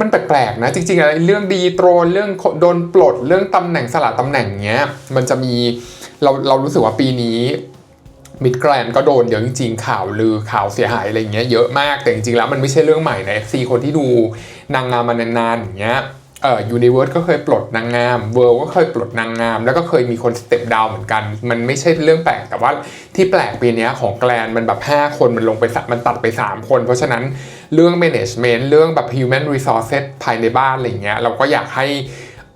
มันแปลกๆนะ จริงๆอะไรเรื่องดีโตรนเรื่องโดนปลดเรื่องตำแหน่งสละตำแหน่งเงี้ยมันจะมีเราเรารู้สึกว่าปีนี้มิดแกรนก็โดนเยอะจริงๆ ข่าวลือข่าวเสียหายอะไรเงี้ยเยอะมากแต่จริงๆแล้วมันไม่ใช่เรื่องใหม่ใน FC คนที่ดูนางงามมานานๆอย่างเงี้ย เอ่อยูนิเวิร์สก็เคยปลดนางงามเวิร์ก็เคยปลดนางงาม แล้วก็เคยมีคนสเต็ปดาวเหมือนกัน มันไม่ใช่เรื่องแปลกแต่ว่าที่แปลกปีนี้ของแกลนมันแบบ 5 คนมันลงไปมันตัดไป 3 คน เพราะฉะนั้นเรื่อง management เรื่องแบบ human resources ภายในบ้านอะไรเงี้ยเราก็อยากให้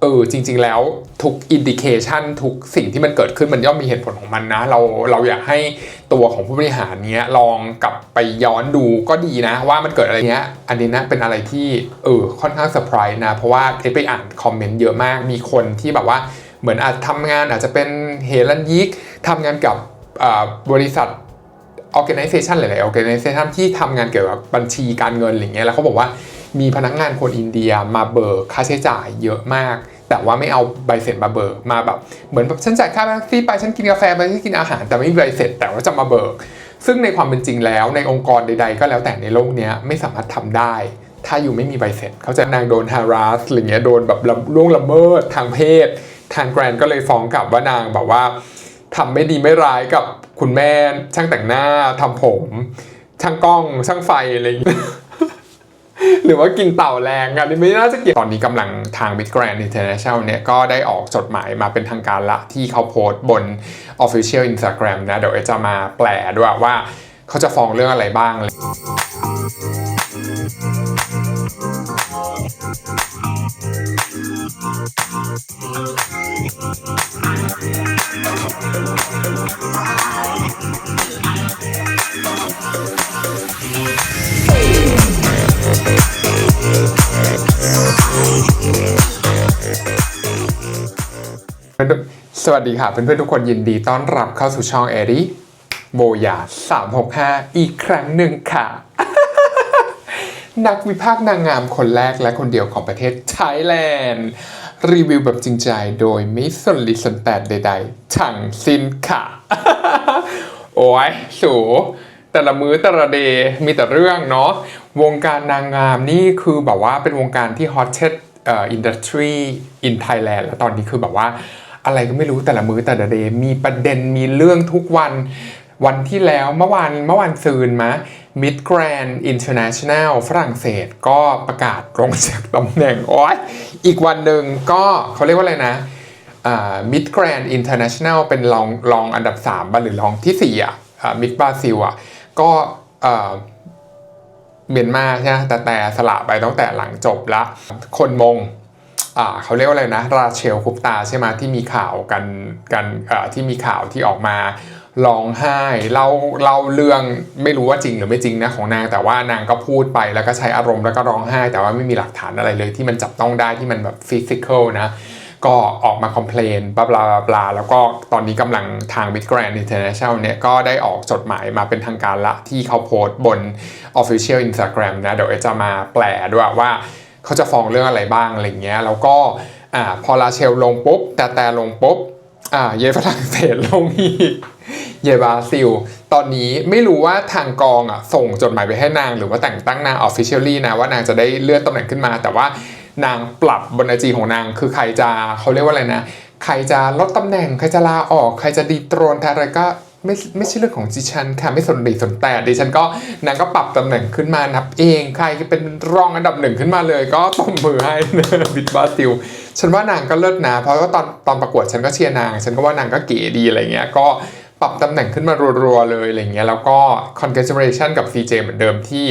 เออจริง ๆ แล้วทุกอินดิเคชันทุกสิ่งที่มันเกิดขึ้นมันย่อมมีเหตุผลของมันนะ เราเราอยากให้ตัวของผู้บริหารเนี้ยลองกลับไปย้อนดูก็ดีนะ ว่ามันเกิดอะไรเนี้ย อันนี้นะเป็นอะไรที่เออค่อนข้างเซอร์ไพรส์นะ เพราะว่าเอไปอ่านคอมเมนต์เยอะมากมีคนที่แบบว่าเหมือนอาจทำงานอาจจะเป็นเฮลันยิกทำงานกับบริษัท organization หลายๆ organization ที่ทำงานเกี่ยวกับบัญชีการเงินอะไรเงี้ยแล้วเขาบอกว่า มีพนักงานคนอินเดียมาเบิกค่าใช้จ่ายเยอะมาก แต่ว่าไม่เอาใบเสร็จมาเบิกมาแบบเหมือนแบบฉันจ่ายค่าแท็กซี่ไปฉันกินกาแฟไปฉันกินอาหารแต่ไม่มีใบเสร็จแต่ว่าจะมาเบิก ซึ่งในความเป็นจริงแล้วในองค์กรใด ๆ ก็แล้วแต่ในโลกนี้ไม่สามารถทำได้ถ้าอยู่ไม่มีใบเสร็จ เขาจะนางโดน harass อะไรเงี้ยโดนแบบละล่วงละเมิดทางเพศ ทางแกรนก็เลยฟ้องกลับว่านางแบบว่าทำไม่ดีไม่ร้ายกับคุณแม่ช่างแต่งหน้าทำผม ช่างกล้องช่างไฟอะไรอย่างเงี้ย หรือว่ากินเต่าแรงอันนี้ไม่น่าจะเกี่ยวตอนนี้กำลังทางบิตแกรนด์อินเตอร์เนชั่นแนลเนี่ยก็ได้ออกจดหมายมาเป็นทางการละที่เขาโพสต์บน Official Instagram นะ เดี๋ยวจะมาแปลด้วยว่าเขาจะฟ้องเรื่องอะไรบ้าง สวัสดีค่ะเพื่อนๆทุกคนยินดีต้อนรับเข้าสู่ช่องเอริโบยา365 อีกครั้งหนึ่งค่ะ นักวิพากษ์นางงามคนแรกและคนเดียวของประเทศไทยแลนด์ รีวิวแบบจริงใจโดยไม่สนลิสนแตดใดๆทั้งสิ้นค่ะ โอ้ยสูแต่ละมื้อแต่ละเดย์มีแต่เรื่องเนาะวงการนางงามนี่คือแบบว่าเป็นวงการที่ฮอตเชดอินดัสทรีอินไทยแลนด์แล้วตอนนี้คือแบบว่าอะไรก็ไม่รู้แต่ละมื้อแต่ละเดย์มีประเด็นมีเรื่องทุกวัน วันที่แล้วเมื่อวานเมื่อวานซืนมะ Mid Grand International ฝรั่งเศสก็ประกาศลงจากตำแหน่งโอ้ยอีกวันหนึ่งก็เขาเรียกว่าอะไรนะมิดแกรนด์อินเตอร์เนชั่นแนลเป็นรองรองอันดับ3บ้าหรือรองที่4อะมิดบราซิลอะก็เอ่อเมียนมาใช่ไหมแต่แต่สละไปตั้งแต่หลังจบละคนมงเขาเรียกว่าอะไรนะ ราเชลคุปตาใช่ไหมที่มีข่าวกันกันที่มีข่าวที่ออกมา ร้องไห้เล่าเล่าเรื่องไม่รู้ว่าจริงหรือไม่จริงนะของนาง แต่ว่านางก็พูดไปแล้วก็ใช้อารมณ์แล้วก็ร้องไห้ แต่ว่าไม่มีหลักฐานอะไรเลยที่มันจับต้องได้ที่มันแบบฟิสิกอลนะก็ออกมาคอมเพลนบลาบลาบลาแล้วก็ตอนนี้กำลังทาง Mid Grand International เนี่ยก็ได้ออกจดหมายมาเป็นทางการละที่เขาโพสต์บน Official Instagram นะ เดี๋ยวจะมาแปลด้วยว่าเขาจะฟ้องเรื่องอะไรบ้างอะไรเงี้ย แล้วก็อ่าพอลาเชลลงปุ๊บ แต่แต่ลงปุ๊บอ่าเยฝรั่งเศสลงอีก เยบราซิล ตอนนี้ไม่รู้ว่าทางกองอะส่งจดหมายไปให้นางหรือว่าแต่งตั้งนาง officially นะว่านางจะได้เลื่อนตำแหน่งขึ้นมา แต่ว่านางปรับบนไอจีของนาง คือใครจะเขาเรียกว่าอะไรนะ ใครจะลดตำแหน่ง ใครจะลาออก ใครจะดีตรนอะไรก็ไม่ไม่ใช่เรื่องของดิฉันค่ะไม่สนดีสนแต่ดิฉันก็นางก็ปรับตำแหน่งขึ้นมานับเองใครเป็นรองอันดับหนึ่งขึ้นมาเลย ก็ตบมือให้บิดบาซิลฉันว่านางก็เลิศนะเพราะว่าตอนตอนประกวดฉันก็เชียร์นาง ฉันก็ว่านางก็เก๋ดีอะไรเงี้ยก็ ปรับตำแหน่งขึ้นมารัวๆเลยอะไรเงี้ยแล้วก็ congratulation กับ CJ เหมือนเดิมที่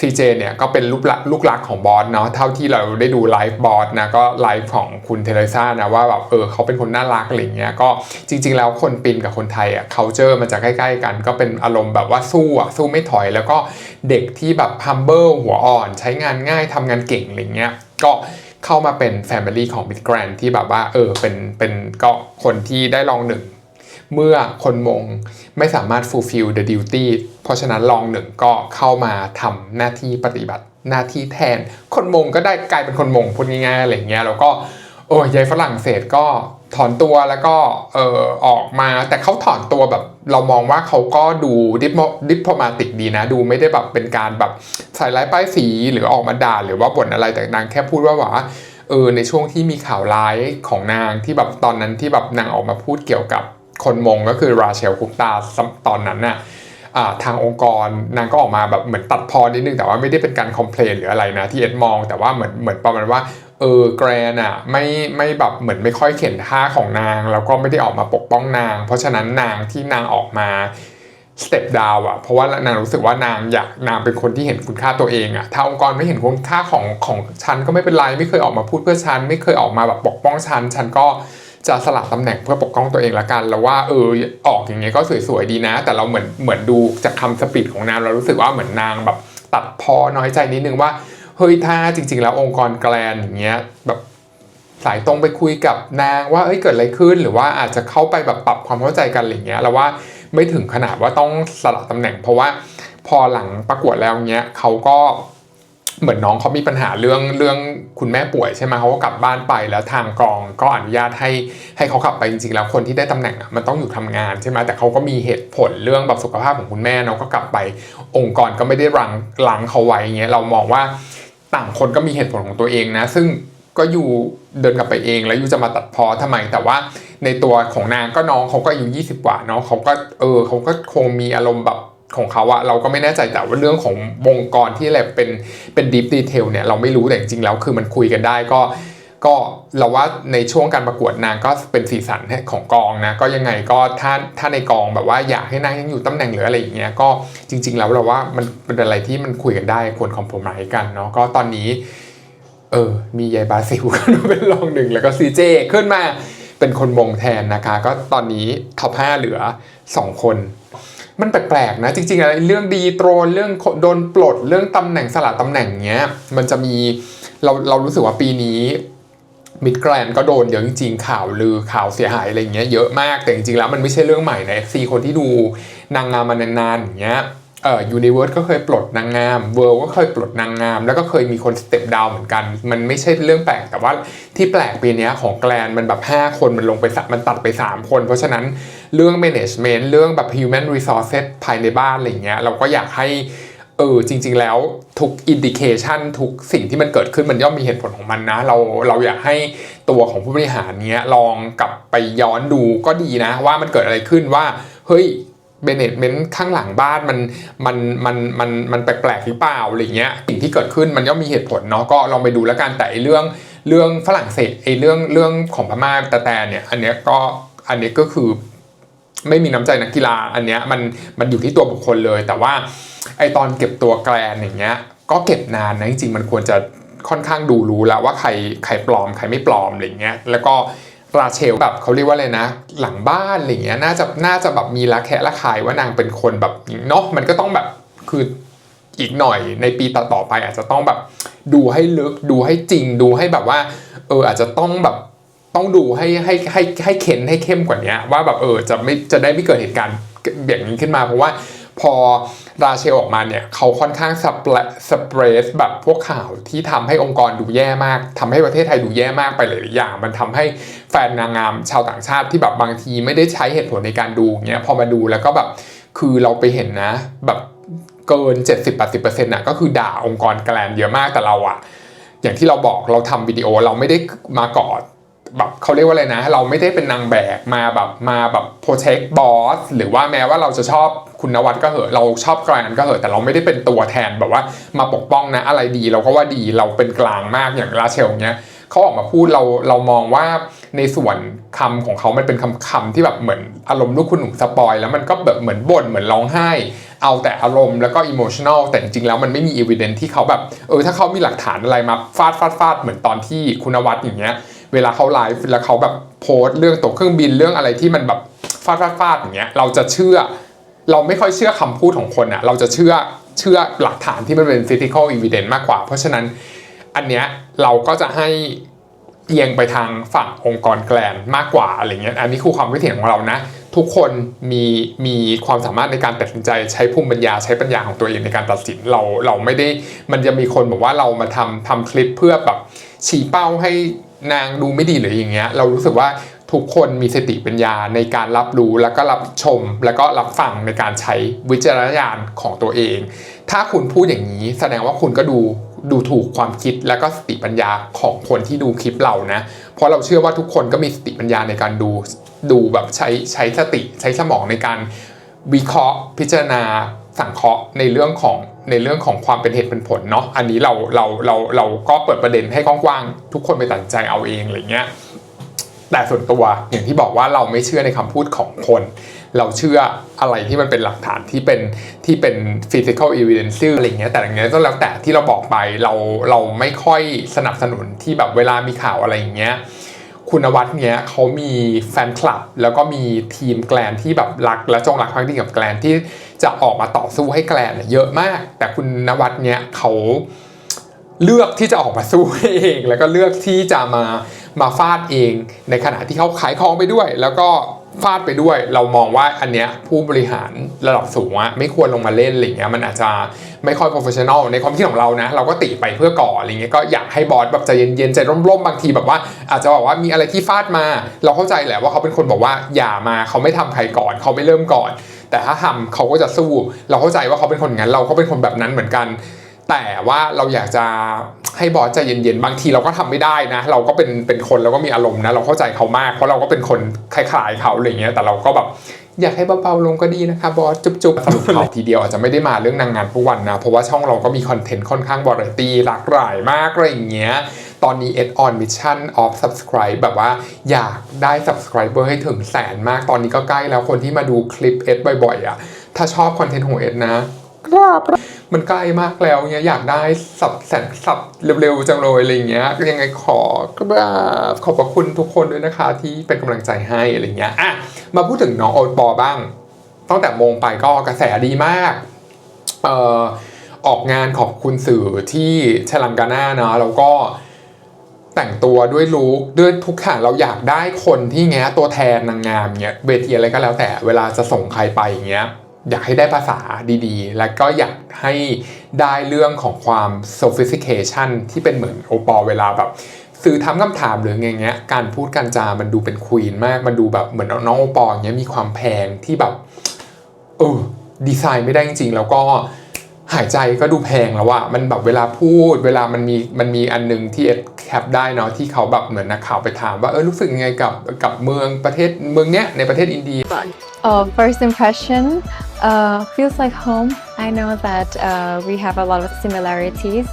CJ เนี่ยก็เป็นลูกหลักลูกหลักของบอสเนาะเท่าที่เราได้ดูไลฟ์บอสนะก็ไลฟ์ของคุณเทเลซ่านะว่าแบบเออเขาเป็นคนน่ารักอะไรเงี้ยก็จริง ๆ แล้วคนปินกับคนไทยอะ culture มันจะใกล้ ๆ กัน ก็เป็นอารมณ์แบบว่าสู้อะสู้ไม่ถอย แล้วก็เด็กที่แบบ humble หัวอ่อน ใช้งานง่ายทำงานเก่งอะไรเงี้ยก็เข้ามาเป็น Family ของ Mid Grand ที่แบบว่าเออเป็นเป็นก็คนที่ได้รองหนึ่ง เมื่อคนมงไม่สามารถ fulfill the duty เพราะฉะนั้นรองหนึ่งก็เข้ามาทำหน้าที่ปฏิบัติหน้าที่แทน คนมงก็ได้กลายเป็นคนมงพูดง่ายๆอะไรเงี้ยแล้วก็โอ้ยายฝรั่งเศสก็ถอนตัวแล้วก็เออออกมาแต่เขาถอนตัวแบบเรามองว่าเขาก็ดูดิปดิปมาติกดีนะ ดูไม่ได้แบบเป็นการแบบใส่ร้ายป้ายสีหรือออกมาด่าหรือว่าบ่นอะไรแต่นางแค่พูดว่าว่าเออในช่วงที่มีข่าวร้ายของนางที่แบบตอนนั้นที่แบบนางออกมาพูดเกี่ยวกับ คนมงก็คือราเชลคุปตาตอนนั้นน่ะทางองค์กรนางก็ออกมาแบบเหมือนตัดพอนิดนึงแต่ว่าไม่ได้เป็นการคอมเพลนหรืออะไรนะที่เอ็ดมอง แต่ว่าเหมือนเหมือนประมาณว่าเออแกรนอะไม่ไม่แบบเหมือนไม่ค่อยเข็นท่าของนาง แล้วก็ไม่ได้ออกมาปกป้องนาง เพราะฉะนั้นนางที่นางออกมาสเต็ปดาวอะเพราะว่านางรู้สึกว่านางอยากนางเป็นคนที่เห็นคุณค่าตัวเองอะถ้าองค์กรไม่เห็นคุณค่าของของฉันก็ไม่เป็นไรไม่เคยออกมาพูดเพื่อฉันไม่เคยออกมาแบบปกป้องฉันฉันก็ จะสละตำแหน่งเพื่อปกป้องตัวเองละกันแล้วว่าเออออกอย่างเงี้ยก็สวยๆดีนะ แต่เราเหมือนเหมือนดูจากคำสปีดของนางเรารู้สึกว่าเหมือนนางแบบตัดพอน้อยใจนิดนึงว่าเฮ้ยถ้าจริง ๆ แล้วองค์กรแกลนอย่างเงี้ยแบบสายตรงไปคุยกับนางว่าเอ้ยเกิดอะไรขึ้น หรือว่าอาจจะเข้าไปแบบปรับความเข้าใจกันอะไรเงี้ยเราว่าไม่ถึงขนาดว่าต้องสละตำแหน่ง เพราะว่าพอหลังประกวดแล้วเงี้ยเขาก็ เหมือนน้องเขามีปัญหาเรื่องเรื่องคุณแม่ป่วยใช่ไหมเขาก็กลับบ้านไปแล้วทางกองก็อนุญาตให้ให้เขากลับไปจริงๆแล้วคนที่ได้ตำแหน่งมันต้องอยู่ทำงานใช่ไหมแต่เขาก็มีเหตุผลเรื่องแบบสุขภาพของคุณแม่เนาะก็กลับไปองค์กรก็ไม่ได้รังลังเขาไว้เงี้ยเรามองว่าต่างคนก็มีเหตุผลของตัวเองนะ ซึ่งก็อยู่เดินกลับไปเองแล้วอยู่จะมาตัดพอทำไมแต่ว่าในตัวของนางก็น้องเขาก็อายุ20 กว่าเนาะเขาก็เออเขาก็คงมีอารมณ์แบบ ของเขาอะเราก็ไม่แน่ใจแต่ว่าเรื่องของวงกรที่อะไรเป็นเป็นดีฟดีเทลเนี่ยเราไม่รู้แต่จริงๆแล้วคือมันคุยกันได้ก็ก็เราว่าในช่วงการประกวดนางก็เป็นสีสันของกองนะก็ยังไงก็ถ้าถ้าในกองแบบว่าอยากให้นางยังอยู่ตำแหน่งหรืออะไรอย่างเงี้ยก็จริง ๆ แล้วเราว่ามันเป็นอะไรที่มันคุยกันได้ควรคอมโพมไ์กันเนาะก็ตอนนี้ เออ มียายบาซิลขึ้นมาเป็นรองหนึ่งแล้วก็ซีเจขึ้นมาเป็นคนมงแทนนะคะ ก็ตอนนี้ท็อป5เหลือ 2 คน มันแปลกๆนะจริงๆอะไรเรื่องดีโตรนเรื่องโดนปลดเรื่องตำแหน่งสละตำแหน่งเงี้ยมันจะมีเราเรารู้สึกว่าปีนี้มิดแกรนก็โดนเยอะจริงๆข่าวลือข่าวเสียหายอะไรเงี้ยเยอะมากแต่จริงๆแล้วมันไม่ใช่เรื่องใหม่นะ FC คนที่ดูนางงามมานานๆอย่างเงี้ย เอ่อยูนิเวิร์สก็เคยปลดนางงามเวิร์ก็เคยปลดนางงาม แล้วก็เคยมีคนสเต็ปดาวเหมือนกัน มันไม่ใช่เรื่องแปลก แต่ว่าที่แปลกปีนี้ของแกลนมันแบบ 5 คนมันลงไปมันตัดไป 3 คน เพราะฉะนั้นเรื่อง management เรื่องแบบ human resources ภายในบ้านอะไรเงี้ยเราก็อยากให้เออจริง ๆ แล้วทุก indication ทุกสิ่งที่มันเกิดขึ้นมันย่อมมีเหตุผลของมันนะ เราเราอยากให้ตัวของผู้บริหารเนี้ยลองกลับไปย้อนดูก็ดีนะ ว่ามันเกิดอะไรขึ้นว่าเฮ้ย เบเนตเมนต์ข้างหลังบ้านมันมันมันมันมันแปลกๆหรือเปล่าอะไรเงี้ยสิ่งที่เกิดขึ้นมันย่อมมีเหตุผลเนาะก็ลองไปดูแล้วกันแต่ไอเรื่องเรื่องฝรั่งเศสไอเรื่องเรื่องของพม่าแต่แต่เนี่ยอันเนี้ยก็อันเนี้ยก็คือไม่มีน้ำใจนักกีฬาอันเนี้ยมันมันอยู่ที่ตัวบุคคลเลย แต่ว่าไอตอนเก็บตัวแกลนอย่างเงี้ยก็เก็บนานนะจริงๆมันควรจะค่อนข้างดูรู้แล้วว่าใครใครปลอมใครไม่ปลอมอะไรเงี้ยแล้วก็ ราเชลแบบเขาเรียกว่าอะไรนะ หลังบ้านอะไรเงี้ยน่าจะน่าจะแบบมีละแคะละคายว่านางเป็นคนแบบเนาะมันก็ต้องแบบคืออีกหน่อยในปีต่อๆไป อาจจะต้องแบบดูให้ลึกดูให้จริงดูให้แบบว่าเอออาจจะต้องแบบต้องดูให้ให้ให้ให้เข็นให้เข้มกว่านี้ว่าแบบเออจะไม่จะได้ไม่เกิดเหตุการณ์แบบนี้ขึ้นมาเพราะว่า พอราเชลออกมาเนี่ยเขาค่อนข้างสเปรสเปรสแบบพวกข่าวที่ทำให้องค์กรดูแย่มากทำให้ประเทศไทยดูแย่มากไปหลายอย่าง มันทำให้แฟนนางงามชาวต่างชาติที่แบบบางทีไม่ได้ใช้เหตุผลในการดูเงี้ยพอมาดูแล้วก็แบบคือเราไปเห็นนะ แบบเกิน 70-80%น่ะก็คือด่าองค์กรแกลนเยอะมากแต่เราอะอย่างที่เราบอกเราทำวิดีโอเราไม่ได้มากอ แบบเขาเรียกว่าอะไรนะ เราไม่ได้เป็นนางแบกมาแบบมาแบบโปรเทคบอสหรือว่าแม้ว่าเราจะชอบคุณนวัดก็เหอะเราชอบแกรนก็เหอะแต่เราไม่ได้เป็นตัวแทนแบบว่ามาปกป้องนะอะไรดีเราก็ว่าดีเราเป็นกลางมากอย่างราเชลเนี้ยเขาออกมาพูดเราเรามองว่าในส่วนคำของเขามันเป็นคำคำที่แบบเหมือนอารมณ์ลูกคุณหนุ่มสปอย แล้วมันก็แบบเหมือนบ่นเหมือนร้องไห้ เอาแต่อารมณ์แล้วก็อิโมชัน a ลแต่จริงๆแล้วมันไม่มีอีเวนที่เขาแบบเออถ้าเขามีหลักฐานอะไรมาฟาดฟาดฟาดเหมือนตอนที่คุณวัดอย่างเงี้ย เวลาเขาไลฟ์แล้วเขาแบบโพสต์เรื่องตั๋วเครื่องบินเรื่องอะไรที่มันแบบฟาดฟาดฟาดอย่างเงี้ยเราจะเชื่อ เราไม่ค่อยเชื่อคำพูดของคนอะเราจะเชื่อเชื่อหลักฐานที่มันเป็น physical evidence มากกว่า เพราะฉะนั้นอันเนี้ยเราก็จะให้เอียงไปทางฝั่งองค์กรแกลนมากกว่าอะไรเงี้ยอันนี้คือความคิดเห็นของเรานะ ทุกคนมีมีความสามารถในการตัดสินใจใช้ภูมิปัญญาใช้ปัญญาของตัวเองในการตัดสินเราเราไม่ได้มันจะมีคนบอกว่าเรามาทำทำคลิปเพื่อแบบชี้เป้าให้ นางดูไม่ดีหรืออย่างเงี้ยเรารู้สึกว่าทุกคนมีสติปัญญาในการรับรู้แล้วก็รับชม แล้วก็รับฟังในการใช้วิจารณญาณของตัวเอง ถ้าคุณพูดอย่างนี้แสดงว่าคุณก็ดูดูถูกความคิดและก็สติปัญญาของคนที่ดูคลิปเรานะ เพราะเราเชื่อว่าทุกคนก็มีสติปัญญาในการดูดูแบบใช้ใช้สติใช้สมองในการวิเคราะห์ พิจารณาสังเคราะห์ในเรื่องของ ในเรื่องของความเป็นเหตุเป็นผลเนาะอันนี้เราเราเราเราก็เปิดประเด็นให้กว้างๆทุกคนไปตัดใจเอาเองอะไรเงี้ยแต่ส่วนตัวอย่างที่บอกว่าเราไม่เชื่อในคำพูดของคน เราเชื่ออะไรที่มันเป็นหลักฐานที่เป็นที่เป็น physical evidence อะไรเงี้ยแต่อย่างเงี้ยก็แล้วแต่ที่เราบอกไปเราเราไม่ค่อยสนับสนุนที่แบบเวลามีข่าวอะไรอย่างเงี้ย คุณวัฒน์เนี้ยเขามีแฟนคลับ แล้วก็มีทีมแกลนที่แบบรักและจงรักภักดีกับแกลนที่จะออกมาต่อสู้ให้แกลนเยอะมาก แต่คุณนวัฒน์เนี้ยเขาเลือกที่จะออกมาสู้เอง แล้วก็เลือกที่จะมามาฟาดเอง ในขณะที่เขาขายของไปด้วย แล้วก็ ฟาดไปด้วย เรามองว่าอันเนี้ยผู้บริหารระดับสูงอะไม่ควรลงมาเล่นอะไรเงี้ยมันอาจจะไม่ค่อย professional ในความคิดของเรานะ เราก็ติไปเพื่อก่ออะไรเงี้ยก็อยากให้บอสแบบใจเย็นๆใจร่มๆบางทีแบบว่า อาจจะบอกว่ามีอะไรที่ฟาดมา เราเข้าใจแหละว่าเขาเป็นคนบอกว่าอย่ามาเขาไม่ทำใครก่อน เขาไม่เริ่มก่อน แต่ถ้าทำเขาก็จะสู้ เราเข้าใจว่าเขาเป็นคนงั้นเราก็เป็นคนแบบนั้นเหมือนกัน แต่ว่าเราอยากจะให้บอสใจเย็นๆ บางทีเราก็ทำไม่ได้นะ เราก็เป็นเป็นคนเราก็มีอารมณ์นะ เราเข้าใจเขามากเพราะเราก็เป็นคนคล้ายๆเขาอะไรเงี้ยแต่เราก็แบบอยากให้เบาๆลงก็ดีนะคะบอสจุ๊บๆสรุปข่าวทีเดียวอาจจะไม่ได้มาเรื่องนางงามทุกวันนะ เพราะว่าช่องเราก็มีคอนเทนต์ค่อนข้างบริตีหลากหลายมากอะไรอย่างเงี้ยตอนนี้ Ed on Mission of Subscribe แบบว่าอยากได้ Subscriber ให้ถึงแสนมากตอนนี้ก็ใกล้แล้วคนที่มาดูคลิป Ed บ่อยๆอะถ้าชอบคอนเทนต์ของ Ed นะครับ มันใกล้มากแล้วเนี่ยอยากได้สับแสนสับเร็วๆจังเลยอะไรเงี้ยยังไงขอกราบขอบพระคุณทุกคนด้วยนะคะที่เป็นกำลังใจให้อะไรเงี้ยอะมาพูดถึงน้องโอปอบ้างตั้งแต่มงไปก็กระแสดีมากเอ่อออกงานขอบคุณสื่อที่ชลังกาน่าเนาะแล้วก็แต่งตัวด้วยลุคด้วยทุกอย่างเราอยากได้คนที่เงี้ยตัวแทนนางงามเงี้ยเวทีอะไรก็แล้วแต่เวลาจะส่งใครไปอย่างเงี้ย อยากให้ได้ภาษาดีๆ และก็อยากให้ได้เรื่องของความ sophistication ที่เป็นเหมือนโอปอลเวลาแบบสื่อทำคำถามหรือไงเงี้ย การพูดการจามันดูเป็นควีนมาก มันดูแบบเหมือนน้องโอปอลเงี้ยมีความแพงที่แบบเออดีไซน์ไม่ได้จริงๆ แล้วก็หายใจก็ดูแพงแล้วอะมันแบบเวลาพูด เวลามันมีมันมีอันหนึงที่เอ็ดแคปได้เนาะที่เขาแบบเหมือนนักข่าวไปถามว่าเออรู้สึกยังไงกับกับเมืองประเทศเมืองเนี้ยในประเทศอินเดีย Uh, first impression uh, feels like home. I know that uh, we have a lot of similarities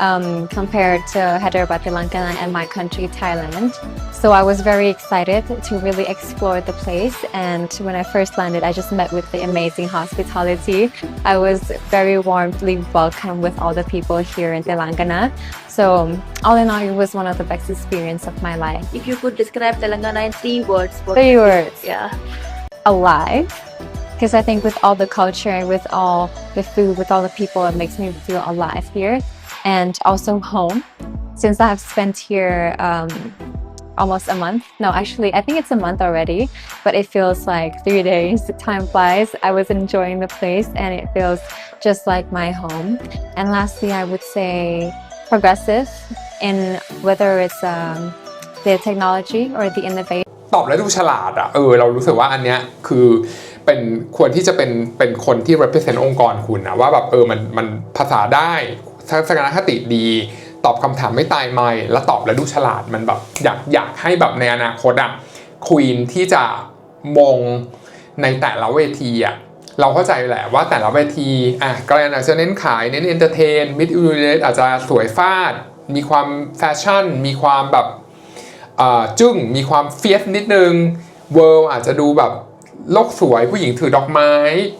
um, compared to Hyderabad, Telangana, and my country, Thailand. So I was very excited to really explore the place. And when I first landed, I just met with the amazing hospitality. I was very warmly welcomed with all the people here in Telangana. So all in all, it was one of the best experience of my life. If you could describe Telangana in three words, what Three words. Yeah. alive because I think with all the culture and with all the food, with all the people, it makes me feel alive here. And also home, since I have spent here um, almost a month. No, actually, I think it's a month already, but it feels like three days. Time flies. I was enjoying the place and it feels just like my home. And lastly, I would say progressive in whether it's um, the technology or the innovation. ตอบแล้วดูฉลาดอะเออเรารู้สึกว่าอันเนี้ยคือ เป็นควรที่จะเป็นเป็นคนที่ represent องค์กรคุณนะว่าแบบเออมันมันภาษาได้ทัศนคติดี ตอบคำถามไม่ตายไม่แล้วตอบแล้วดูฉลาดมันแบบอยากอยากให้แบบในอนาคตอะควีนที่จะมงในแต่ละเวทีอะเราเข้าใจแหละว่าแต่ละเวทีอะก็อาจจะเน้นขายเน้นเอนเตอร์เทนมิดอิเลอาจจะสวยฟาด มีความแฟชั่น มีความแบบอ่าจึ้งมีความเฟียสนิดนึงเวิร์อาจจะดูแบบ โลกสวยผู้หญิงถือดอกไม้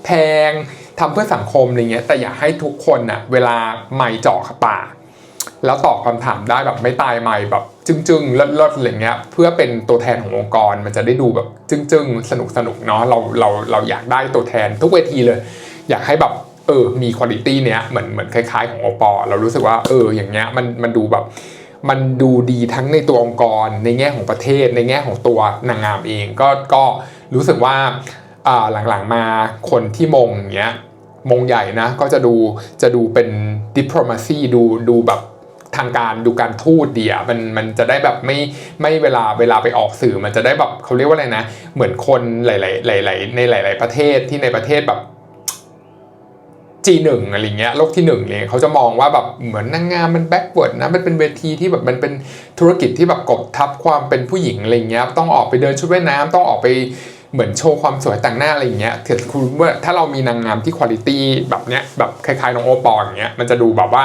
แพงทำเพื่อสังคมอะไรเงี้ยแต่อยากให้ทุกคนน่ะเวลาไม่เจาะปากแล้วตอบคำถามได้แบบไม่ตายไม่แบบจึ้งๆเลิศๆอะไรเงี้ยเพื่อเป็นตัวแทนขององค์กรมันจะได้ดูแบบจึ้งๆ สนุกสนุกๆเนาะเราเราเราอยากได้ตัวแทนทุกเวทีเลย อยากให้แบบเออมีคุณภาพเนี้ยเหมือนเหมือนคล้ายๆของโอปอเรารู้สึกว่าเอออย่างเงี้ยมันมันดูแบบมันดูดีทั้งในตัวองค์กร ในแง่ของประเทศ ในแง่ของตัวนางงามเองก็ก็ รู้สึกว่าหลังๆมาคนที่มงเงี้ยมงใหญ่นะก็จะดูจะดูเป็น diplomacy ดูดูแบบทางการดูการทูตดีอะมันมันจะได้แบบไม่ไม่เวลาเวลาไปออกสื่อมันจะได้แบบเขาเรียกว่าอะไรนะ เหมือนคนหลายๆหลายๆในหลาย ๆ ประเทศที่ในประเทศแบบ G1 อะไรเงี้ยโลกที่หนึ่งเลยเขาจะมองว่าแบบเหมือนนางงามมันแบ็กเวิร์ดนะมันเป็นเวทีที่แบบมันเป็นธุรกิจที่แบบกดทับความเป็นผู้หญิงอะไรเงี้ยต้องออกไปเดินชุดว่ายน้ำต้องออกไป เหมือนโชว์ความสวยแต่งหน้าอะไรเงี้ยถือคุณว่าถ้าเรามีนางงามที่คุณภาพแบบเนี้ยแบบคล้ายๆน้องโอปอลอย่างเงี้ยมันจะดูแบบว่า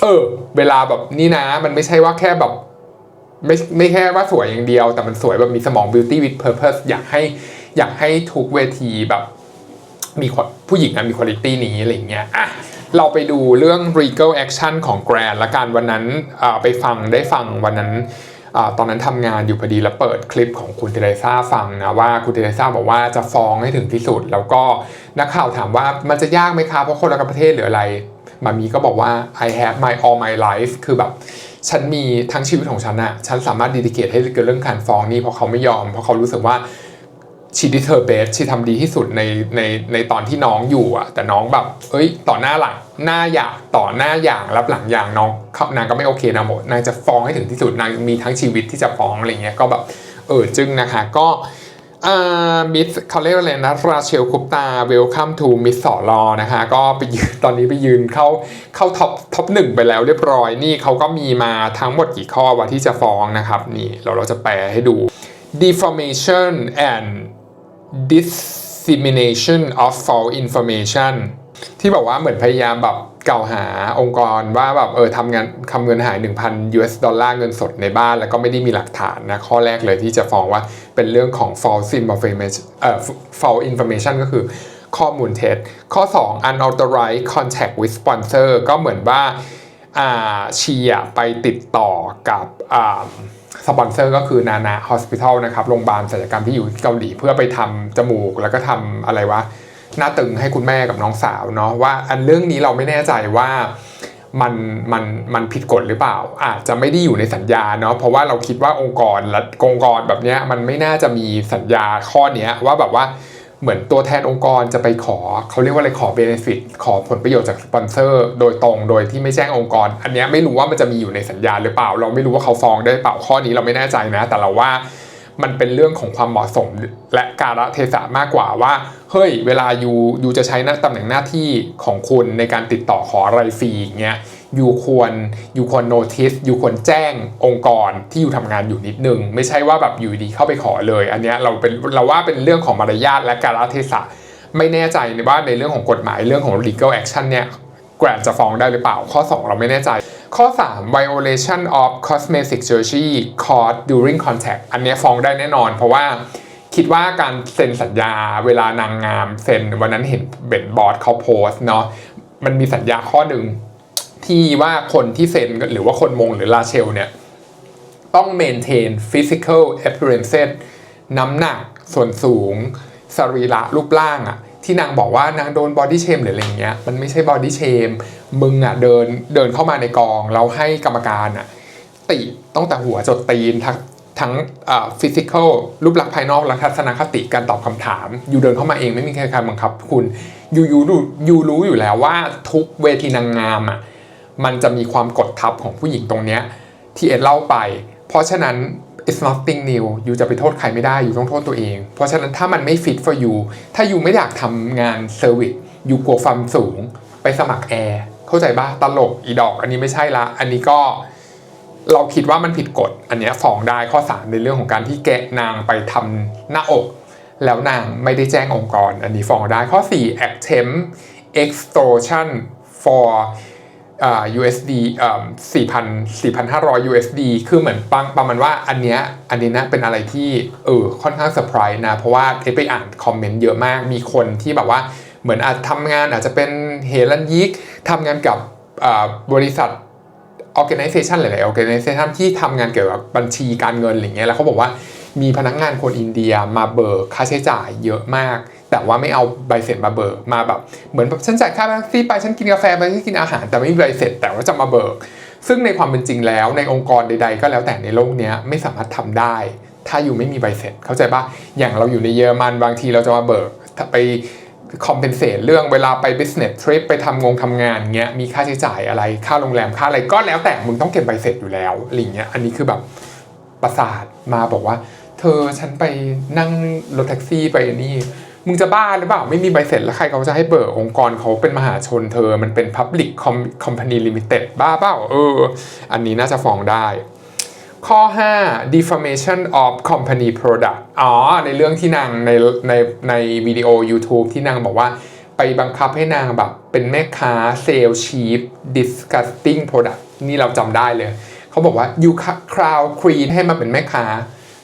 เออ เวลาแบบนี่นะ มันไม่ใช่ว่าแค่แบบ ไม่ไม่แค่ว่าสวยอย่างเดียว แต่มันสวยแบบมีสมอง beauty with purpose อยากให้ อยากให้ทุกเวทีแบบ มีผู้หญิงอะมีคุณภาพนี้อะไรอย่างเงี้ยอะเราไปดูเรื่อง regal action ของ Grand ละกันวันนั้นอ่าไปฟังได้ฟังวันนั้น ตอนนั้นทำงานอยู่พอดีแล้วเปิดคลิปของคุณเทเรซ่าฟังนะว่าคุณเทเรซ่าบอกว่าจะฟ้องให้ถึงที่สุด แล้วก็นักข่าวถามว่ามันจะยากไหมคะเพราะคนละประเทศหรืออะไรมามีก็บอกว่า I have my all my life คือแบบฉันมีทั้งชีวิตของฉันอะฉันสามารถดีดิเกตให้เกิดเรื่องการฟ้องนี่เพราะเขาไม่ยอม เพราะเขารู้สึกว่า ชีดิเธอเบสชีทำดีที่สุดในในในตอนที่น้องอยู่อะแต่น้องแบบ เอ้ย ต่อหน้าหลังหน้าอย่างต่อหน้าอย่างรับหลังอย่างน้องเขานางก็ไม่โอเคนะหมดนางจะฟ้องให้ถึงที่สุดนางมีทั้งชีวิตที่จะฟ้องอะไรเงี้ยก็แบบเออจึงนะคะก็อ่ามิสเขาเรียกว่าอะไรนะราเชลคุปตาเวลคัมทูมิสสอรอนะคะก็ไปยืนตอนนี้ไปยืนเข้าเข้าท็อปท็อปหนึ่งไปแล้วเรียบร้อย นี่เขาก็มีมาทั้งหมดกี่ข้อว่าที่จะฟ้องนะครับ นี่เราเราจะแปลให้ดู defamation and dissemination of false information ที่บอกว่าเหมือนพยายามแบบกล่าวหาองค์กรว่าแบบเออทำงานคำเงินหาย 1,000 US ดอลลาร์เงินสดในบ้าน แล้วก็ไม่ได้มีหลักฐานนะข้อแรกเลยที่จะฟ้องว่าเป็นเรื่องของ false information เอ่อ false information ก็คือข้อมูลเท็จ ข้อ 2 unauthorized contact with sponsor ก็เหมือนว่า อ่าชีอะไปติดต่อกับสปอนเซอร์ก็คือนานาฮอสพิทอลนะครับโรงพยาบาลศัลยกรรมที่อยู่ที่เกาหลีเพื่อไปทำจมูกแล้วก็ทำอะไรวะหน้าตึงให้คุณแม่กับน้องสาวเนาะว่าอันเรื่องนี้เราไม่แน่ใจว่ามันมันมันผิดกฎหรือเปล่า อาจจะไม่ได้อยู่ในสัญญาเนาะเพราะว่าเราคิดว่าองค์กรและองค์กรแบบเนี้ยมันไม่น่าจะมีสัญญาข้อเนี้ยว่าแบบว่า เหมือนตัวแทนองค์กรจะไปขอเขาเรียกว่าอะไรขอเบนฟิตขอผลประโยชน์จากสปอนเซอร์โดยตรงโดยที่ไม่แจ้งองค์กร อันนี้ไม่รู้ว่ามันจะมีอยู่ในสัญญาหรือเปล่า เราไม่รู้ว่าเขาฟ้องได้เปล่าข้อนี้เราไม่แน่ใจนะ แต่เราว่า มันเป็นเรื่องของความเหมาะสมและการะเทศะมากกว่าว่า เฮ้ย เวลายูยูจะใช้หน้าตำแหน่งหน้าที่ของคุณในการติดต่อขออะไรฟรีอย่างเงี้ยยูควรยูควรโนติสยูควรแจ้งองค์กรที่ยูทำงานอยู่นิดนึง ไม่ใช่ว่าแบบอยู่ดีเข้าไปขอเลย อันเนี้ยเราเป็นเราว่าเป็นเรื่องของมารยาทและการะเทศะไม่แน่ใจในว่าในเรื่องของกฎหมายเรื่องของ legal action เนี่ยแกรนจะฟ้องได้หรือเปล่าข้อ 2 เราไม่แน่ใจ ข้อ 3 violation of cosmetic surgery caused during contact อันเนี้ยฟ้องได้แน่นอน เพราะว่าคิดว่าการเซ็นสัญญาเวลานางงามเซ็นวันนั้นเห็นเบนบอสเขาโพสเนาะมันมีสัญญาข้อหนึ่งที่ว่าคนที่เซ็นหรือว่าคนมงหรือลาเชลเนี่ยต้อง maintain physical appearances น้ำหนักส่วนสูง สรีระรูปร่างอะที่นางบอกว่านางโดน body shame หรืออะไรเงี้ยมันไม่ใช่ body shame มึ มึงอะเดินเดินเข้ามาในกองเราให้กรรมการอะติตั้งแต่หัวจดตีนทั้งทั้งอ่า physical รูปลักษณ์ภายนอกและทัศนคติการตอบคำถาม อยู่เดินเข้ามาเองไม่มีใครบังคับ คุณยูยูรู้ยูรู้อยู่แล้วว่าทุกเวทีนางงามอะมันจะมีความกดทับของผู้หญิงตรงเนี้ยที่เอ็ดเล่าไป เพราะฉะนั้น it's nothing new ยูจะไปโทษใครไม่ได้ อยู่ต้องโทษตัวเอง เพราะฉะนั้นถ้ามันไม่ fit for you ถ้ายูไม่อยากทำงานเซอร์วิสยูกลัวความสูง ไปสมัครแอร์ เข้าใจป่ะตลกอีดอก อันนี้ไม่ใช่ละ อันนี้ก็เราคิดว่ามันผิดกฎ อันนี้ฟ้องได้ข้อ3ในเรื่องของการที่แกะนางไปทำหน้าอก แล้วนางไม่ได้แจ้งองค์กร อันนี้ฟ้องได้ข้อ 4 attempt extortion for อ่า USD อ่า4,000 4,500 USD คือเหมือนปังประมาณว่าอันเนี้ยอันนี้นะเป็นอะไรที่เออค่อนข้างเซอร์ไพรส์นะ เพราะว่าเอไปอ่านคอมเมนต์เยอะมากมีคนที่แบบว่าเหมือนอาจทำงานอาจจะเป็นเฮลันยิก ทำงานกับบริษัท organization หลายๆ organization ที่ทำงานเกี่ยวกับบัญชีการเงินอะไรเงี้ยแล้วเขาบอกว่ามีพนักงานคนอินเดียมาเบิกค่าใช้จ่ายเยอะมาก แต่ว่าไม่เอาใบเสร็จมาเบิกมาแบบเหมือนแบบฉันจ่ายค่าแท็กซี่ไปฉันกินกาแฟไปฉันกินอาหารแต่ไม่มีใบเสร็จแต่ว่าจะมาเบิก ซึ่งในความเป็นจริงแล้วในองค์กรใด ๆ ก็แล้วแต่ในโลกนี้ไม่สามารถทำได้ ถ้าอยู่ไม่มีใบเสร็จเข้าใจปะอย่างเราอยู่ในเยอรมันบางทีเราจะมาเบิกไป คอมเพนเซตเรื่องเวลาไป business trip ไปทำงงทำงานเงี้ยมีค่าใช้จ่ายอะไรค่าโรงแรมค่าอะไรก็แล้วแต่มึงต้องเก็บใบเสร็จอยู่แล้วอะไรเงี้ยอันนี้คือแบบประสาทมาบอกว่า เธอฉันไปนั่งรถแท็กซี่ไปนี่มึงจะบ้าหรือเปล่าไม่มีใบเสร็จแล้วใครเขาจะให้เบิกองค์กรเขาเป็นมหาชนเธอ มันเป็น Public Com- Company Limited บ้าเปล่าเออ อันนี้น่าจะฟ้องได้ ข้อ 5 defamation of company product อ๋อ ในเรื่องที่นางในในในวิดีโอ YouTube ที่นางบอกว่าไปบังคับให้นางแบบเป็นแม่ค้า sell cheap disgusting product นี่เราจำได้เลย เขาบอกว่า you crowd queen ให้มาเป็นแม่ค้า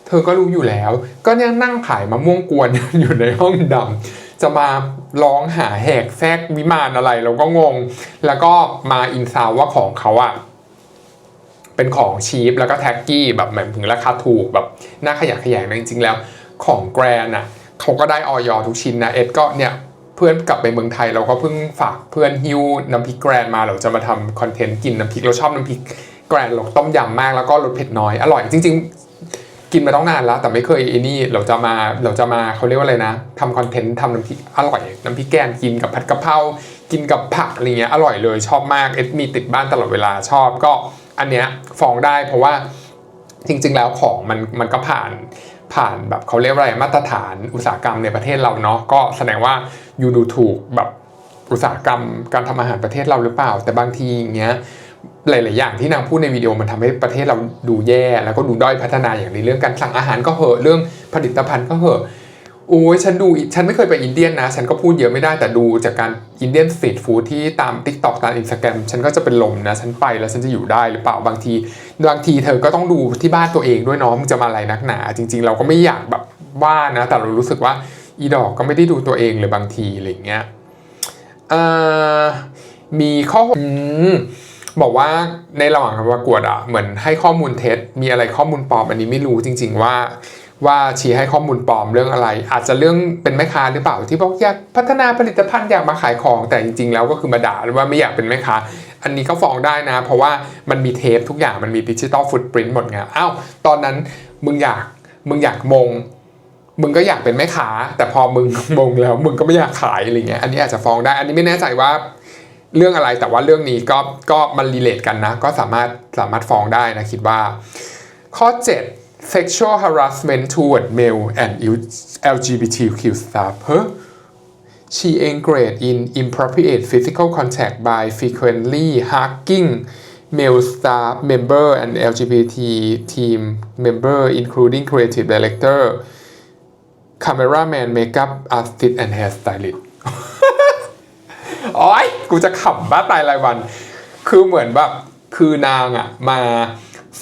เธอก็รู้อยู่แล้ว ก็ยังนั่งขายมะม่วงกวนอยู่ในห้องดำจะมาร้องหาแหกแทกวิมานอะไรเราก็งง แล้วก็มาอินซาวว่าของเขาอะ เป็นของชีพแล้วก็แท็กกี้แบบเหมือนถึงราคาถูกแบบน่าขยะแขยงนะจริงๆแล้วของแกรนอะเขาก็ได้ออยทุกชิ้นนะเอ็ดก็เนี่ยเพื่อนกลับไปเมืองไทยเราก็เพิ่งฝากเพื่อนฮิวน้ำพริกแกรนมาเราจะมาทำคอนเทนต์กินน้ำพริกเราชอบน้ำพริกแกรนเราต้มยำมากแล้วก็รสเผ็ดน้อยอร่อยจริง ๆ กินมาต้องนานแล้ว แต่ไม่เคยไอ้นี่เราจะมาเราจะมาเขาเรียกว่าอะไรนะทำคอนเทนต์ทำน้ำพริกอร่อยน้ำพริกแกงกินกับผัดกะเพรากินกับผักอะไรเงี้ยอร่อยเลยชอบมากเอ็ดมีติดบ้านตลอดเวลาชอบก็ อันเนี้ยฟ้องได้เพราะว่าจริง ๆ แล้วของมันมันก็ผ่านผ่านแบบเขาเรียกว่าอะไรมาตรฐานอุตสาหกรรมในประเทศเราเนาะก็แสดงว่าอยู่ดูถูกแบบอุตสาหกรรมการทำอาหารประเทศเราหรือเปล่า แต่บางทีอย่างเงี้ยหลาย ๆ อย่างที่นางพูดในวิดีโอมันทำให้ประเทศเราดูแย่ แล้วก็ดูด้อยพัฒนาอย่างในเรื่องการสั่งอาหารก็เหอะเรื่องผลิตภัณฑ์ก็เหอะ โอ้ยฉันดูฉันไม่เคยไปอินเดียนนะ ฉันก็พูดเยอะไม่ได้แต่ดูจากการอินเดียนสตรีทฟู้ดที่ตาม t ิ k t o k ตามอินสตาแกรมฉันก็จะเป็นลมนะ ฉันไปแล้วฉันจะอยู่ได้หรือเปล่าบางทีบางทีเธอก็ต้องดูที่บ้านตัวเองด้วยเนาะมึงจะมาอะไรนักหนา จริง ๆ เราก็ไม่อยากแบบว่านะ แต่เรารู้สึกว่าอีดอกก็ไม่ได้ดูตัวเองเลยบางทีอะไรเงี้ยมีข้อบอกว่าในระหว่างการประกวดอะเหมือนให้ข้อมูลเท็จมีอะไรข้อมูลปลอมอันนี้ไม่รู้จริง ๆ ว่า ว่าชี้ให้ข้อมูลปลอมเรื่องอะไร อาจจะเรื่องเป็นแม่ค้าหรือเปล่าที่บอกอยากพัฒนาผลิตภัณฑ์อยากมาขายของแต่จริงๆ แล้วก็คือมาด่าว่าไม่อยากเป็นแม่ค้าอันนี้ก็ฟ้องได้นะ เพราะว่ามันมีเทปทุกอย่างมันมีดิจิตอลฟุตปรินต์หมดไงอ้าวตอนนั้นมึงอยากมึงอยากมง มึงก็อยากเป็นแม่ค้าแต่พอมึงมงแล้วมึงก็ไม่อยากขายอะไรเงี้ยอันนี้อาจจะฟ้องได้ อันนี้ไม่แน่ใจว่าเรื่องอะไรแต่ว่าเรื่องนี้ก็ก็มันรีเลทกันนะ ก็สามารถสามารถฟ้องได้นะคิดว่า ข้อ 7 sexual harassment toward male and LGBTQ staff เฮ้ She engaged in inappropriate physical contact by frequently hugging male staff member and LGBT team member including creative director cameraman makeup artist and hairstylist โอ้ยกูจะขำบ้าตายรายวัน คือเหมือนแบบ คือนางอะมา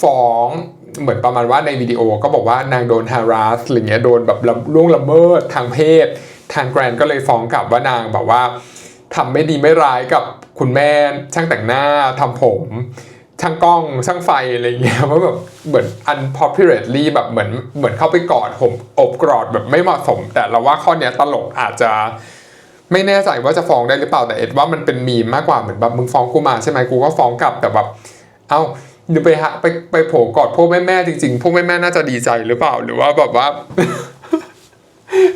ฟ้อง เหมือนประมาณว่าในวิดีโอก็บอกว่านางโดน harass อะไรเงี้ยโดนแบบล่วงละเมิดทางเพศ ทางแกรนก็เลยฟ้องกลับว่านางแบบว่าทำไม่ดีไม่ร้ายกับคุณแม่ช่างแต่งหน้าทำผม ช่างกล้องช่างไฟอะไรเงี้ยว่าแบบเหมือน unpopularly แบบเหมือนเหมือนเข้าไปกอดผมอบกอดแบบไม่เหมาะสม แต่เราว่าข้อเนี้ยตลกอาจจะไม่แน่ใจว่าจะฟ้องได้หรือเปล่าแต่เอ็ดว่ามันเป็นมีมมากกว่าเหมือนแบบมึงฟ้องกูมาใช่ไหมกูก็ฟ้องกลับแต่แบบ เอ้า ดี๋ยวไปหาไปไปโผล่กอดพวกแม่แม่จริงๆ พวกแม่แม่น่าจะดีใจหรือเปล่า หรือว่าแบบว่า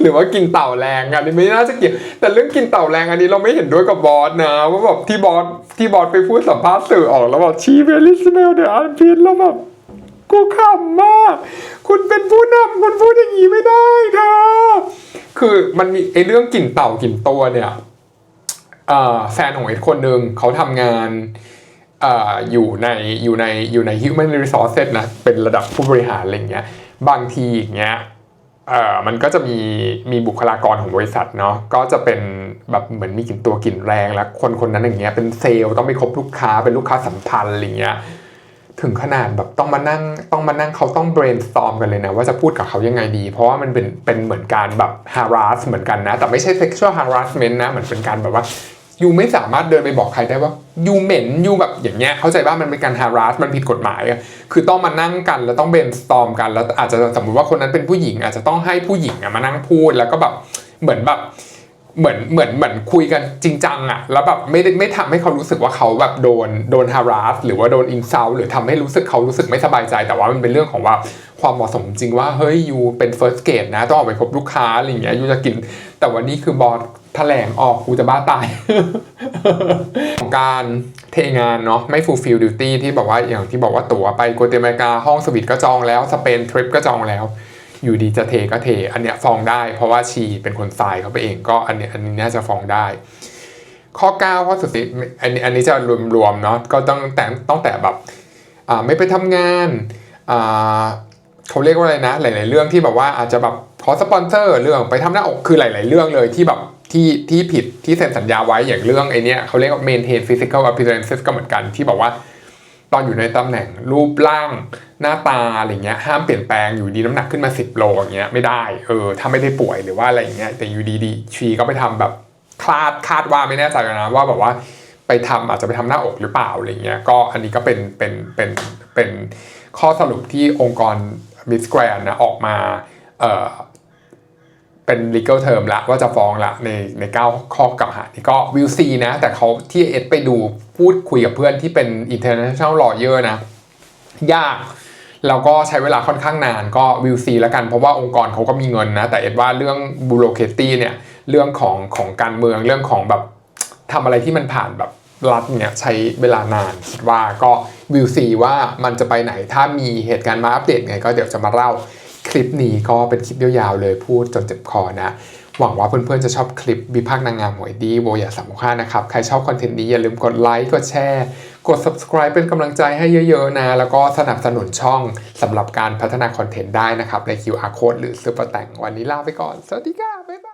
หรือว่ากินเต่าแรงอันนี้ไม่น่าจะเกี่ยวแต่เรื่องกินเต่าแรงอันนี้เราไม่เห็นด้วยกับบอสนะว่าแบบที่บอสที่บอสไปพูดสัมภาษณ์สื่อออกแล้วบอกชีเวลิสเมลเดอันพินแล้วแบบกูขำมาก คุณเป็นผู้นำคุณพูดอย่างนี้ไม่ได้เธอคือมันมีไอ้เรื่องกลิ่นเต่ากลิ่นตัวเนี่ยแฟนของเอ็ดคนหนึ่งเขาทำงาน อยู่ในอยู่ในอยู่ใน human resources นะเป็นระดับผู้บริหารอะไรเงี้ยบางทีอย่างเงี้ยเอ่อมันก็จะมีมีบุคลากรของบริษัทเนาะก็จะเป็นแบบเหมือนมีกลิ่นตัวกลิ่นแรงแล้วคนคนนั้นอย่างเงี้ยเป็นเซลล์ต้องไปคบลูกค้าเป็นลูกค้าสัมพันธ์อะไรเงี้ยถึงขนาดแบบต้องมานั่งต้องมานั่งเขาต้อง brainstorm กันเลยนะว่าจะพูดกับเขายังไงดี เพราะว่ามันเป็นเป็นเหมือนการแบบ harass เหมือนกันนะ แต่ไม่ใช่ sexual harassment นะเหมือนเป็นการแบบว่า ยูไม่สามารถเดินไปบอกใครได้ว่ายูเหม็นยูแบบอย่างเงี้ยเข้าใจว่ามันเป็นการ harass มันผิดกฎหมายอะคือต้องมานั่งกันแล้วต้อง brainstorm กัน แล้วอาจจะสมมติว่าคนนั้นเป็นผู้หญิง อาจจะต้องให้ผู้หญิงอะมานั่งพูดแล้วก็แบบเหมือนแบบเหมือนเหมือนเหมือนคุยกันจริงจังอะแล้วแบบไม่ได้ไม่ทำให้เขารู้สึกว่าเขาแบบโดนโดน harass หรือว่าโดน insult หรือทำให้รู้สึกเขารู้สึกไม่สบายใจ แต่ว่ามันเป็นเรื่องของว่าความเหมาะสมจริงว่าเฮ้ยยูเป็น first grade นะต้องออกไปพบลูกค้าอะไรอย่างเงี้ยยูจะกิน แต่วันนี้คือบอส แถลงออกกูจะบ้าตาย ของการเทงานเนาะไม่ fulfill duty ที่บอกว่าอย่างที่บอกว่าตั๋วไปกัวเตมาลาห้องสวิตก็จองแล้ว สเปนทริปก็จองแล้ว อยู่ดีจะเทก็เท อันเนี้ยฟ้องได้ เพราะว่าชีเป็นคนทรายเขาไปเองก็อันเนี้ยอันนี้น่าจะฟ้องได้ ข้อ 9 ข้อสุดท้ายอันนี้อันนี้จะรวมๆเนาะก็ต้องแต่ต้องแต่แบบอ่าไม่ไปทำงานอ่าเขาเรียกว่าอะไรนะ หลาย ๆ เรื่องที่แบบว่าอาจจะแบบขอสปอนเซอร์เรื่องไปทำหน้าอกคือหลาย ๆ เรื่องเลยที่แบบ ที่ที่ผิดที่เซ็นสัญญาไว้อย่างเรื่องไอเนี้ยเขาเรียกว่า maintain physical appearances ก็เหมือนกันที่บอกว่า ตอนอยู่ในตำแหน่งรูปร่างหน้าตาอะไรเงี้ยห้ามเปลี่ยนแปลงอยู่ดีน้ำหนักขึ้นมา 10 โลอย่างเงี้ยไม่ได้เออถ้าไม่ได้ป่วยหรือว่าอะไรอย่างเงี้ยแต่อยู่ดีๆชีก็ไปทำแบบคลาดคาดว่าไม่แน่ใจนะว่าแบบว่าไปทำอาจจะไปทำหน้าอกหรือเปล่าอะไรเงี้ยก็อันนี้ก็เป็นเป็นเป็นเป็นข้อสรุปที่องค์กรมิสแกรนนะออกมา เป็น legal term ละว่าจะฟ้องละในใน9ข้อกล่าวหานี่ก็วิวซีนะ แต่เขาที่เอ็ดไปดูพูดคุยกับเพื่อนที่เป็น international lawyer นะ ยาก แล้วก็ใช้เวลาค่อนข้างนานก็วิวซีแล้วกัน เพราะว่าองค์กรเขาก็มีเงินนะ แต่เอ็ดว่าเรื่องบูโรเคตี้เนี่ยเรื่องของของการเมืองเรื่องของแบบทำอะไรที่มันผ่านแบบรัฐเนี่ยใช้เวลานานคิดว่าก็วิวซีว่ามันจะไปไหนถ้ามีเหตุการณ์มาอัปเดตไงก็เดี๋ยวจะมาเล่า คลิปนี้ก็เป็นคลิปยาวๆเลยพูดจนเจ็บคอนะ หวังว่าเพื่อนๆจะชอบคลิปวิพากษ์นางงามหวยดีโบอยาสามค่านะครับ ใครชอบคอนเทนต์นี้อย่าลืมกดไลค์กดแชร์กด subscribe เป็นกำลังใจให้เยอะๆนะ แล้วก็สนับสนุนช่องสำหรับการพัฒนาคอนเทนต์ได้นะครับ ใน QR code หรือซื้อประแต่งวันนี้ลาไปก่อน สวัสดีค่ะบ๊ายบาย